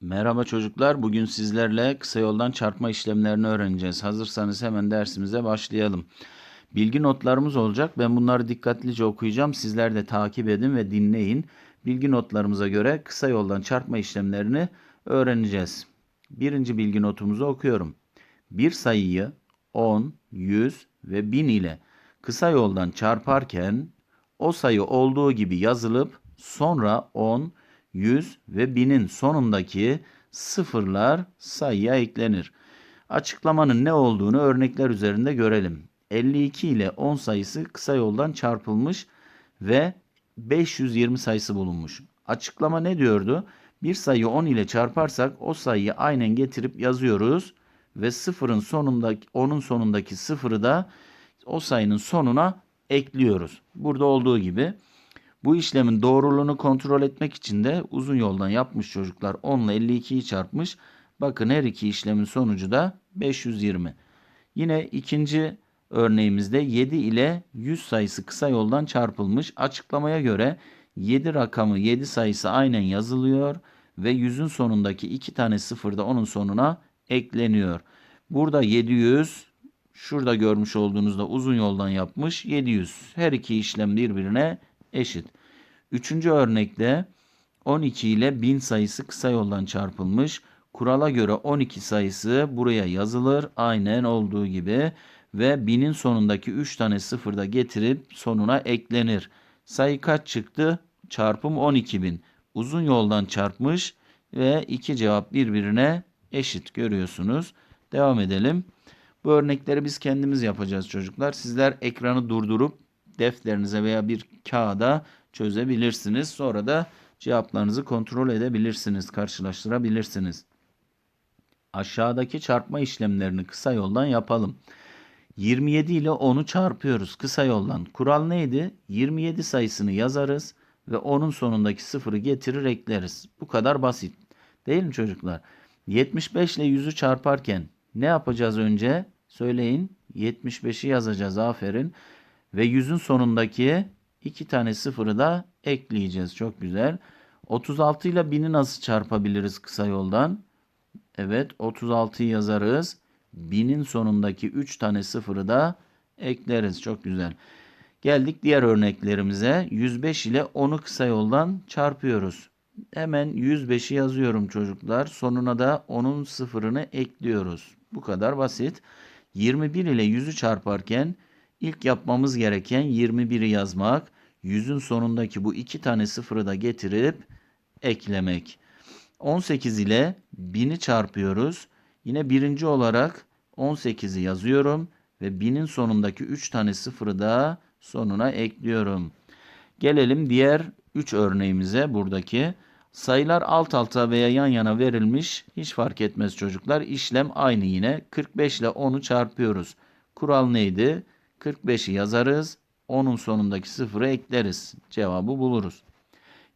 Merhaba çocuklar. Bugün sizlerle kısa yoldan çarpma işlemlerini öğreneceğiz. Hazırsanız hemen dersimize başlayalım. Bilgi notlarımız olacak. Ben bunları dikkatlice okuyacağım. Sizler de takip edin ve dinleyin. Bilgi notlarımıza göre kısa yoldan çarpma işlemlerini öğreneceğiz. Birinci bilgi notumuzu okuyorum. Bir sayıyı 10, 100 ve 1000 ile kısa yoldan çarparken o sayı olduğu gibi yazılıp sonra 10, 100 ve 1000'in sonundaki sıfırlar sayıya eklenir. Açıklamanın ne olduğunu örnekler üzerinde görelim. 52 ile 10 sayısı kısa yoldan çarpılmış ve 520 sayısı bulunmuş. Açıklama ne diyordu? Bir sayıyı 10 ile çarparsak o sayıyı aynen getirip yazıyoruz ve sıfırın sonundaki 10'un sonundaki sıfırı da o sayının sonuna ekliyoruz. Burada olduğu gibi bu işlemin doğruluğunu kontrol etmek için de uzun yoldan yapmış çocuklar 10 ile 52'yi çarpmış. Bakın her iki işlemin sonucu da 520. Yine ikinci örneğimizde 7 ile 100 sayısı kısa yoldan çarpılmış. Açıklamaya göre 7 rakamı 7 sayısı aynen yazılıyor ve 100'ün sonundaki iki tane sıfır da onun sonuna ekleniyor. Burada 700 şurada görmüş olduğunuzda uzun yoldan yapmış 700. Her iki işlem birbirine eşit. Üçüncü örnekte 12 ile 1000 sayısı kısa yoldan çarpılmış. Kurala göre 12 sayısı buraya yazılır aynen olduğu gibi ve 1000'in sonundaki 3 tane sıfır da getirip sonuna eklenir. Sayı kaç çıktı? Çarpım 12.000. Uzun yoldan çarpmış ve iki cevap birbirine eşit görüyorsunuz. Devam edelim. Bu örnekleri biz kendimiz yapacağız çocuklar. Sizler ekranı durdurup defterinize veya bir kağıda çözebilirsiniz. Sonra da cevaplarınızı kontrol edebilirsiniz, karşılaştırabilirsiniz. Aşağıdaki çarpma işlemlerini kısa yoldan yapalım. 27 ile 10'u çarpıyoruz kısa yoldan. Kural neydi? 27 sayısını yazarız ve onun sonundaki sıfırı getirir ekleriz. Bu kadar basit. Değil mi çocuklar? 75 ile 100'ü çarparken ne yapacağız önce? Söyleyin. 75'i yazacağız. Aferin. Ve 100'ün sonundaki iki tane sıfırı da ekleyeceğiz. Çok güzel. 36 ile 1000'i nasıl çarpabiliriz kısa yoldan? Evet 36'yı yazarız. 1000'in sonundaki 3 tane sıfırı da ekleriz. Çok güzel. Geldik diğer örneklerimize. 105 ile 10'u kısa yoldan çarpıyoruz. Hemen 105'i yazıyorum çocuklar. Sonuna da onun sıfırını ekliyoruz. Bu kadar basit. 21 ile 100'ü çarparken ilk yapmamız gereken 21'i yazmak. 100'ün sonundaki bu iki tane sıfırı da getirip eklemek. 18 ile 1000'i çarpıyoruz. Yine birinci olarak 18'i yazıyorum ve 1000'in sonundaki 3 tane sıfırı da sonuna ekliyorum. Gelelim diğer 3 örneğimize buradaki. Sayılar alt alta veya yan yana verilmiş. Hiç fark etmez çocuklar. İşlem aynı yine. 45 ile 10'u çarpıyoruz. Kural neydi? 45'i yazarız. 10'un sonundaki sıfırı ekleriz. Cevabı buluruz.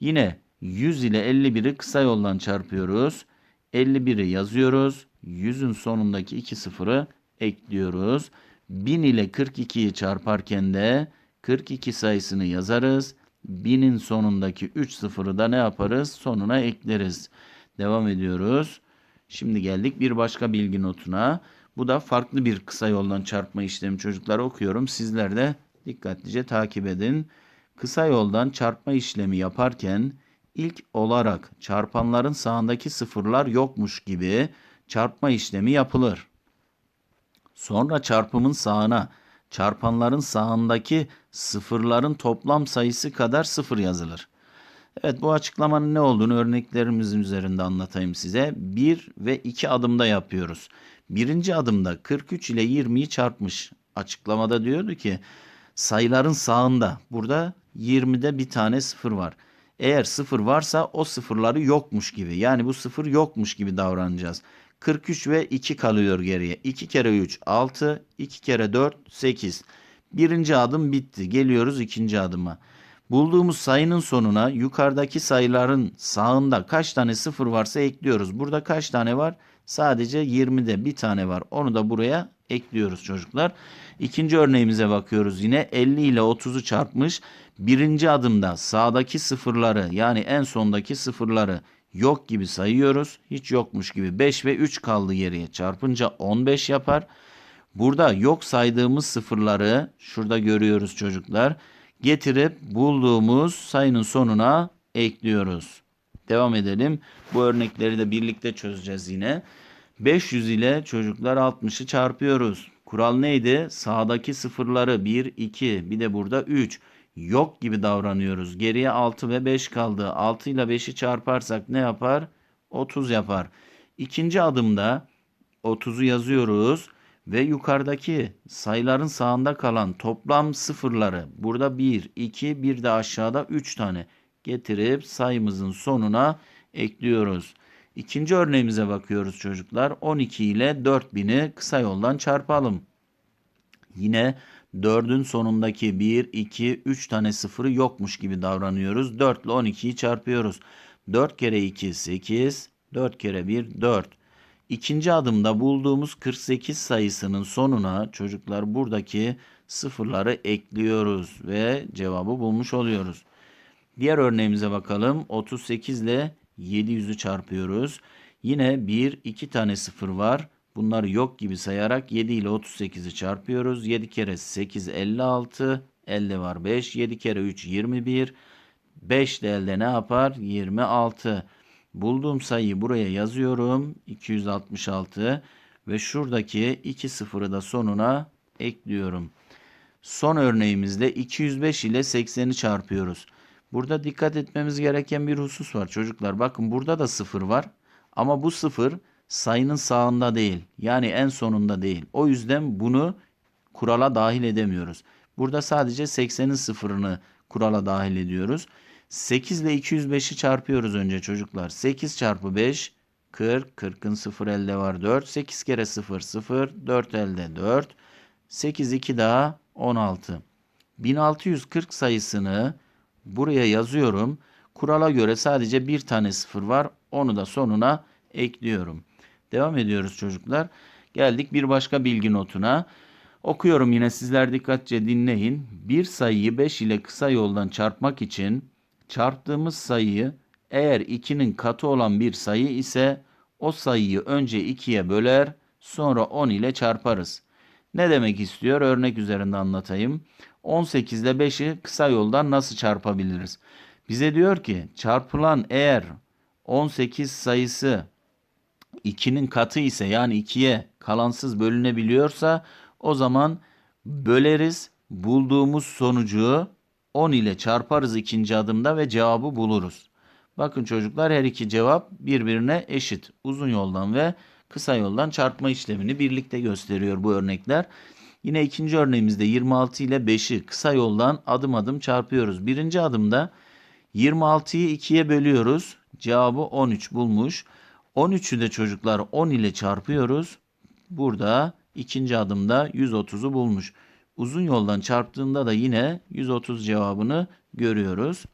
Yine 100 ile 51'i kısa yoldan çarpıyoruz. 51'i yazıyoruz. 100'ün sonundaki iki sıfırı ekliyoruz. 1000 ile 42'yi çarparken de 42 sayısını yazarız. 1000'in sonundaki 3 sıfırı da ne yaparız? Sonuna ekleriz. Devam ediyoruz. Şimdi geldik bir başka bilgi notuna. Bu da farklı bir kısa yoldan çarpma işlemi çocuklar okuyorum. Sizler de dikkatlice takip edin. Kısa yoldan çarpma işlemi yaparken ilk olarak çarpanların sağındaki sıfırlar yokmuş gibi çarpma işlemi yapılır. Sonra çarpımın sağına çarpanların sağındaki sıfırların toplam sayısı kadar sıfır yazılır. Evet bu açıklamanın ne olduğunu örneklerimizin üzerinde anlatayım size. Bir ve iki adımda yapıyoruz. Birinci adımda 43 ile 20'yi çarpmış. Açıklamada diyordu ki sayıların sağında burada 20'de bir tane sıfır var. Eğer sıfır varsa o sıfırları yokmuş gibi yani bu sıfır yokmuş gibi davranacağız. 43 ve 2 kalıyor geriye. 2 kere 3 6, 2 kere 4 8. Birinci adım bitti. Geliyoruz ikinci adıma. Bulduğumuz sayının sonuna yukarıdaki sayıların sağında kaç tane sıfır varsa ekliyoruz. Burada kaç tane var? Sadece 20'de bir tane var. Onu da buraya ekliyoruz çocuklar. İkinci örneğimize bakıyoruz yine 50 ile 30'u çarpmış. Birinci adımda sağdaki sıfırları yani en sondaki sıfırları yok gibi sayıyoruz. Hiç yokmuş gibi 5 ve 3 kaldı geriye. Çarpınca 15 yapar. Burada yok saydığımız sıfırları şurada görüyoruz çocuklar. Getirip bulduğumuz sayının sonuna ekliyoruz. Devam edelim. Bu örnekleri de birlikte çözeceğiz yine. 500 ile çocuklar 60'ı çarpıyoruz. Kural neydi? Sağdaki sıfırları 1, 2 bir de burada 3 yok gibi davranıyoruz. Geriye 6 ve 5 kaldı. 6 ile 5'i çarparsak ne yapar? 30 yapar. İkinci adımda 30'u yazıyoruz ve yukarıdaki sayıların sağında kalan toplam sıfırları burada 1, 2, bir de aşağıda 3 tane getirip sayımızın sonuna ekliyoruz. İkinci örneğimize bakıyoruz çocuklar. 12 ile 4000'i kısa yoldan çarpalım. Yine 4'ün sonundaki 1, 2, 3 tane sıfırı yokmuş gibi davranıyoruz. 4 ile 12'yi çarpıyoruz. 4 kere 2 8, 4 kere 1 4. İkinci adımda bulduğumuz 48 sayısının sonuna çocuklar buradaki sıfırları ekliyoruz ve cevabı bulmuş oluyoruz. Diğer örneğimize bakalım. 38 ile 700'ü çarpıyoruz. Yine 1, 2 tane sıfır var. Bunları yok gibi sayarak 7 ile 38'i çarpıyoruz. 7 kere 8 56. Elde var 5. 7 kere 3 21. 5 de elde ne yapar? 26. Bulduğum sayıyı buraya yazıyorum. 266 ve şuradaki 2 sıfırı da sonuna ekliyorum. Son örneğimizde 205 ile 80'i çarpıyoruz. Burada dikkat etmemiz gereken bir husus var çocuklar. Bakın burada da sıfır var. Ama bu sıfır sayının sağında değil. Yani en sonunda değil. O yüzden bunu kurala dahil edemiyoruz. Burada sadece 80'in sıfırını kurala dahil ediyoruz. 8 ile 205'i çarpıyoruz önce çocuklar. 8 çarpı 5 40. 40'ın 0 elde var 4. 8 kere 0 0. 4 elde 4. 8 2 daha 16. 1640 sayısını buraya yazıyorum. Kurala göre sadece bir tane sıfır var. Onu da sonuna ekliyorum. Devam ediyoruz çocuklar. Geldik bir başka bilgi notuna. Okuyorum yine sizler dikkatlice dinleyin. Bir sayıyı 5 ile kısa yoldan çarpmak için çarptığımız sayıyı eğer 2'nin katı olan bir sayı ise o sayıyı önce 2'ye böler sonra 10 ile çarparız. Ne demek istiyor? Örnek üzerinde anlatayım. 18 ile 5'i kısa yoldan nasıl çarpabiliriz? Bize diyor ki çarpılan eğer 18 sayısı 2'nin katı ise yani 2'ye kalansız bölünebiliyorsa o zaman böleriz. Bulduğumuz sonucu 10 ile çarparız ikinci adımda ve cevabı buluruz. Bakın çocuklar her iki cevap birbirine eşit. Uzun yoldan ve kısa yoldan çarpma işlemini birlikte gösteriyor bu örnekler. Yine ikinci örneğimizde 26 ile 5'i kısa yoldan adım adım çarpıyoruz. Birinci adımda 26'yı 2'ye bölüyoruz. Cevabı 13 bulmuş. 13'ü de çocuklar 10 ile çarpıyoruz. Burada ikinci adımda 130'u bulmuş. Uzun yoldan çarptığında da yine 130 cevabını görüyoruz.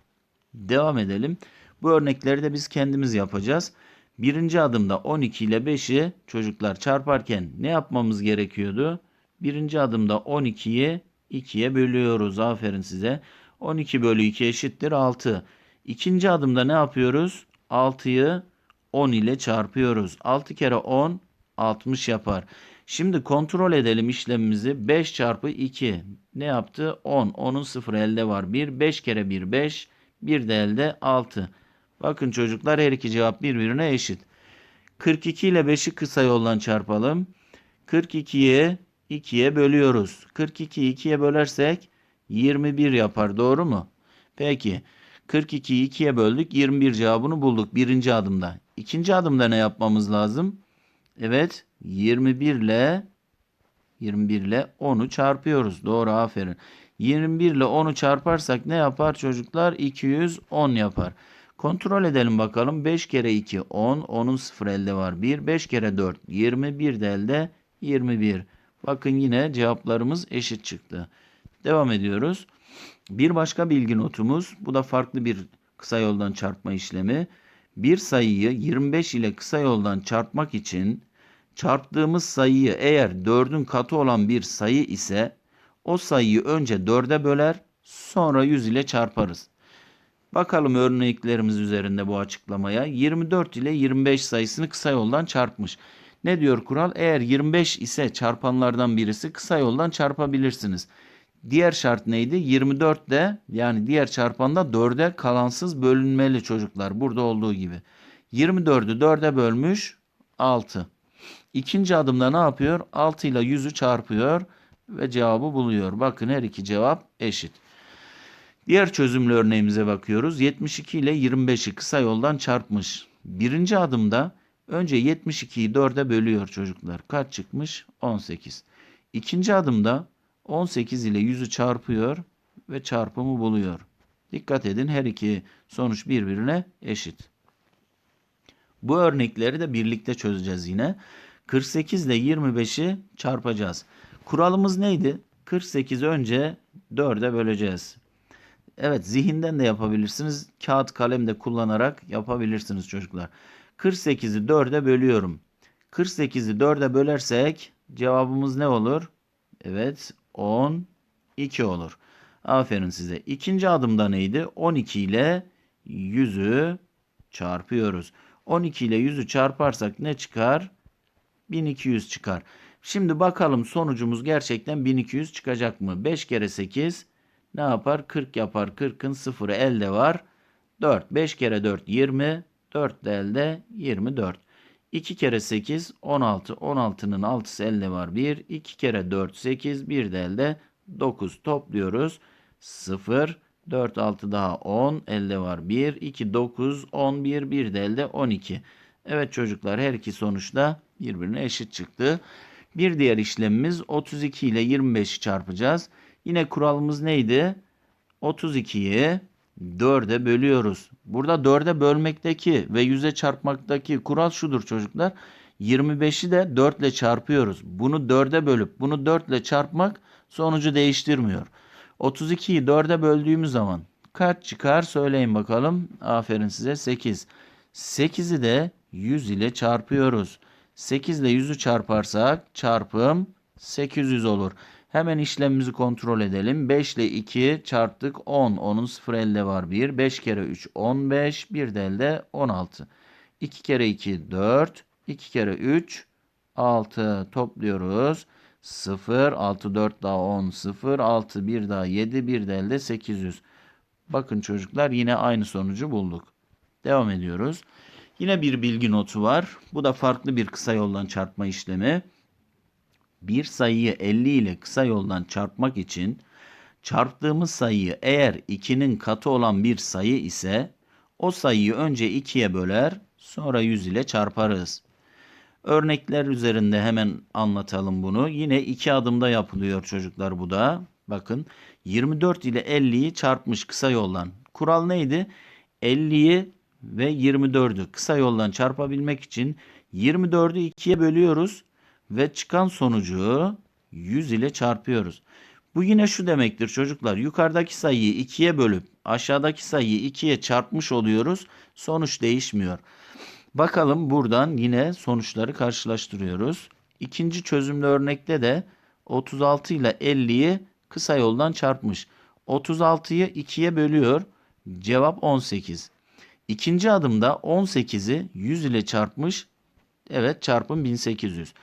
Devam edelim. Bu örnekleri de biz kendimiz yapacağız. Birinci adımda 12 ile 5'i çocuklar çarparken ne yapmamız gerekiyordu? Birinci adımda 12'yi 2'ye bölüyoruz. Aferin size. 12 bölü 2 eşittir 6. İkinci adımda ne yapıyoruz? 6'yı 10 ile çarpıyoruz. 6 kere 10 60 yapar. Şimdi kontrol edelim işlemimizi. 5 çarpı 2 ne yaptı? 10. 10'un 0 elde var. 1. 5 kere 1 5. 1 de elde 6. Bakın çocuklar her iki cevap birbirine eşit. 42 ile 5'i kısa yoldan çarpalım. 42'ye 2'ye bölüyoruz. 42'yi 2'ye bölersek 21 yapar. Doğru mu? Peki. 42'yi 2'ye böldük. 21 cevabını bulduk birinci adımda. İkinci adımda ne yapmamız lazım? Evet. 21 ile 21 ile 10'u çarpıyoruz. Doğru aferin. 21 ile 10'u çarparsak ne yapar çocuklar? 210 yapar. Kontrol edelim bakalım. 5 kere 2 10. 10'un 0 elde var 1. 5 kere 4 21 de elde 21. Bakın yine cevaplarımız eşit çıktı. Devam ediyoruz. Bir başka bilgi notumuz. Bu da farklı bir kısa yoldan çarpma işlemi. Bir sayıyı 25 ile kısa yoldan çarpmak için çarptığımız sayıyı eğer 4'ün katı olan bir sayı ise o sayıyı önce 4'e böler sonra 100 ile çarparız. Bakalım örneklerimiz üzerinde bu açıklamaya. 24 ile 25 sayısını kısa yoldan çarpmış. Ne diyor kural? Eğer 25 ise çarpanlardan birisi kısa yoldan çarpabilirsiniz. Diğer şart neydi? 24 de yani diğer çarpanda 4'e kalansız bölünmeli çocuklar. Burada olduğu gibi. 24'ü 4'e bölmüş 6. İkinci adımda ne yapıyor? 6 ile 100'ü çarpıyor ve cevabı buluyor. Bakın her iki cevap eşit. Diğer çözümlü örneğimize bakıyoruz. 72 ile 25'i kısa yoldan çarpmış. Birinci adımda önce 72'yi 4'e bölüyor çocuklar. Kaç çıkmış? 18. İkinci adımda 18 ile 100'ü çarpıyor ve çarpımı buluyor. Dikkat edin her iki sonuç birbirine eşit. Bu örnekleri de birlikte çözeceğiz yine. 48 ile 25'i çarpacağız. Kuralımız neydi? 48 önce 4'e böleceğiz. Evet zihinden de yapabilirsiniz. Kağıt kalem de kullanarak yapabilirsiniz çocuklar. 48'i 4'e bölüyorum. 48'i 4'e bölersek cevabımız ne olur? Evet 12 olur. Aferin size. İkinci adımda neydi? 12 ile 100'ü çarpıyoruz. 12 ile 100'ü çarparsak ne çıkar? 1200 çıkar. Şimdi bakalım sonucumuz gerçekten 1200 çıkacak mı? 5 kere 8 ne yapar? 40 yapar. 40'ın sıfırı elde var. 4. 5 kere 4 20. 4 de elde 24. 2 kere 8 16. 16'nın 6'sı elde var 1. 2 kere 4 8. 1 de elde 9. Topluyoruz. 0. 4 6 daha 10. Elde var 1. 2 9 11. 1 de elde 12. Evet çocuklar her iki sonuçta birbirine eşit çıktı. Bir diğer işlemimiz 32 ile 25'i çarpacağız. Yine kuralımız neydi? 32'yi 4'e bölüyoruz. Burada 4'e bölmekteki ve 100'e çarpmaktaki kural şudur çocuklar. 25'i de 4 ile çarpıyoruz. Bunu 4'e bölüp bunu 4 ile çarpmak sonucu değiştirmiyor. 32'yi 4'e böldüğümüz zaman kaç çıkar söyleyin bakalım. Aferin size 8. 8'i de 100 ile çarpıyoruz. 8 ile 100'ü çarparsak çarpım 800 olur. Hemen işlemimizi kontrol edelim. 5 ile 2 çarptık 10. 10'un 0 elde var 1. 5 kere 3 15. 1 de elde 16. 2 kere 2 4. 2 kere 3 6 topluyoruz. 0 6 4 daha 10 0 6 1 daha 7 1 de elde 800. Bakın çocuklar yine aynı sonucu bulduk. Devam ediyoruz. Yine bir bilgi notu var. Bu da farklı bir kısa yoldan çarpma işlemi. Bir sayıyı 50 ile kısa yoldan çarpmak için çarptığımız sayıyı eğer 2'nin katı olan bir sayı ise o sayıyı önce 2'ye böler sonra 100 ile çarparız. Örnekler üzerinde hemen anlatalım bunu. Yine iki adımda yapılıyor çocuklar bu da. Bakın 24 ile 50'yi çarpmış kısa yoldan. Kural neydi? 50'yi ve 24'ü kısa yoldan çarpabilmek için 24'ü 2'ye bölüyoruz ve çıkan sonucu 100 ile çarpıyoruz. Bu yine şu demektir çocuklar. Yukarıdaki sayıyı 2'ye bölüp aşağıdaki sayıyı 2'ye çarpmış oluyoruz. Sonuç değişmiyor. Bakalım buradan yine sonuçları karşılaştırıyoruz. İkinci çözümlü örnekte de 36 ile 50'yi kısa yoldan çarpmış. 36'yı 2'ye bölüyor. Cevap 18. İkinci adımda 18'i 100 ile çarpmış. Evet çarpım 1800.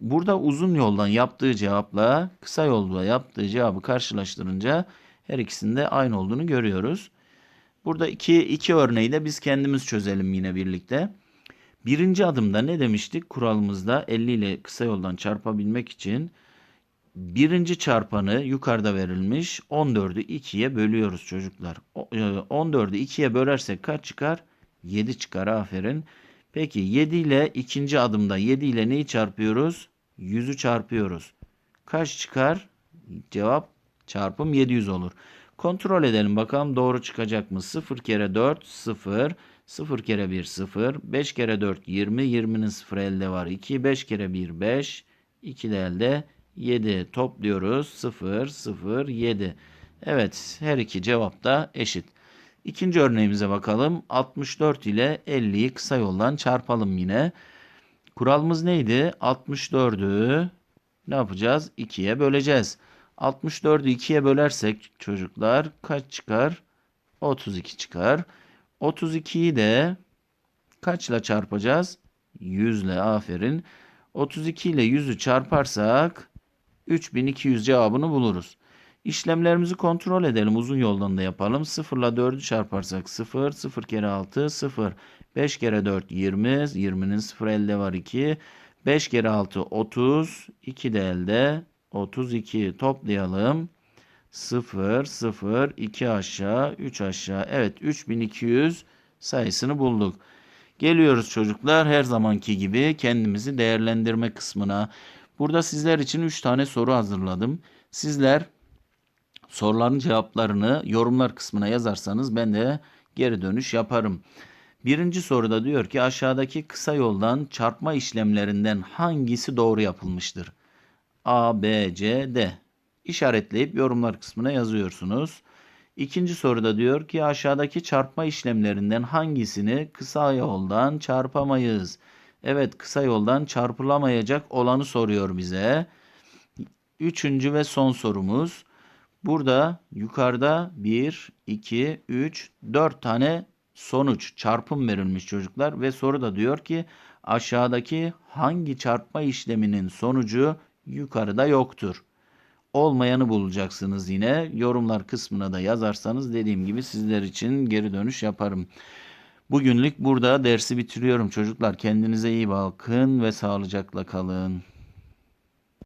Burada uzun yoldan yaptığı cevapla kısa yolda yaptığı cevabı karşılaştırınca her ikisinde aynı olduğunu görüyoruz. Burada iki, iki örneği de biz kendimiz çözelim yine birlikte. Birinci adımda ne demiştik? Kuralımızda 50 ile kısa yoldan çarpabilmek için birinci çarpanı yukarıda verilmiş 14'ü 2'ye bölüyoruz çocuklar. O- e, 14'ü 2'ye bölersek kaç çıkar? 7 çıkar aferin. Peki 7 ile ikinci adımda 7 ile neyi çarpıyoruz? 100'ü çarpıyoruz. Kaç çıkar? Cevap çarpım 700 olur. Kontrol edelim bakalım doğru çıkacak mı? 0 kere 4 0. 0 kere 1 0. 5 kere 4 20. 20'nin 0 elde var 2. 5 kere 1 5. 2 de elde 7 topluyoruz. 0 0 7. Evet her iki cevap da eşit. İkinci örneğimize bakalım. 64 ile 50'yi kısa yoldan çarpalım yine. Kuralımız neydi? 64'ü ne yapacağız? 2'ye böleceğiz. 64'ü 2'ye bölersek çocuklar kaç çıkar? 32 çıkar. 32'yi de kaçla çarpacağız? 100 ile aferin. 32 ile 100'ü çarparsak 3200 cevabını buluruz. İşlemlerimizi kontrol edelim. Uzun yoldan da yapalım. 0 ile 4'ü çarparsak 0. 0 kere 6 0. 5 kere 4 20. 20'nin 0 elde var 2. 5 kere 6 30. 2 de elde 32. Toplayalım. 0 0 2 aşağı 3 aşağı. Evet 3200 sayısını bulduk. Geliyoruz çocuklar her zamanki gibi kendimizi değerlendirme kısmına. Burada sizler için 3 tane soru hazırladım. Sizler soruların cevaplarını yorumlar kısmına yazarsanız ben de geri dönüş yaparım. Birinci soruda diyor ki aşağıdaki kısa yoldan çarpma işlemlerinden hangisi doğru yapılmıştır? A, B, C, D. İşaretleyip yorumlar kısmına yazıyorsunuz. İkinci soruda diyor ki aşağıdaki çarpma işlemlerinden hangisini kısa yoldan çarpamayız? Evet kısa yoldan çarpılamayacak olanı soruyor bize. Üçüncü ve son sorumuz. Burada yukarıda 1, 2, 3, 4 tane sonuç çarpım verilmiş çocuklar ve soru da diyor ki aşağıdaki hangi çarpma işleminin sonucu yukarıda yoktur? Olmayanı bulacaksınız yine. Yorumlar kısmına da yazarsanız dediğim gibi sizler için geri dönüş yaparım. Bugünlük burada dersi bitiriyorum çocuklar. Kendinize iyi bakın ve sağlıcakla kalın.